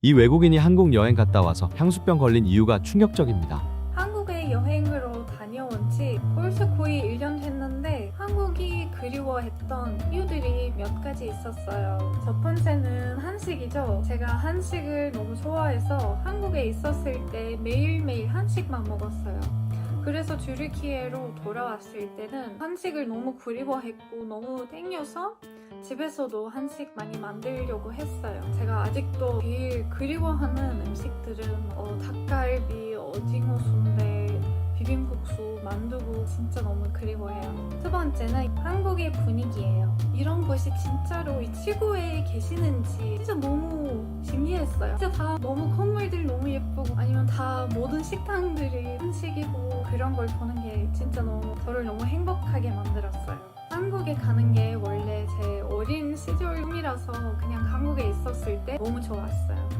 이 외국인이 한국 여행 갔다 와서 향수병 걸린 이유가 충격적입니다. 한국에 여행으로 다녀온 지 벌써 거의 1년 됐는데 한국이 그리워했던 이유들이 몇 가지 있었어요. 첫 번째는 한식이죠. 제가 한식을 너무 좋아해서 한국에 있었을 때 매일매일 한식만 먹었어요. 그래서 주르키예로 돌아왔을 때는 한식을 너무 그리워했고 너무 땡겨서 집에서도 한식 많이 만들려고 했어요. 제가 아직도 제일 그리워하는 음식들은 어, 닭갈비, 오징어 순대, 비빔국수, 만두국 진짜 너무 그리워해요. 두 번째는 한국의 분위기예요. 이런 곳이 진짜로 이 지구에 계시는지 진짜 너무 신기했어요. 진짜 다 너무 건물들 너무 예쁘고 아니면 다 모든 식당들이 한식이고 그런 걸 보는 게 진짜 너무 저를 너무 행복하게 만들었어요. 한국에 가는 게 원래 제 어린 시절 꿈이라서 그냥 한국에 있었을 때 너무 좋았어요.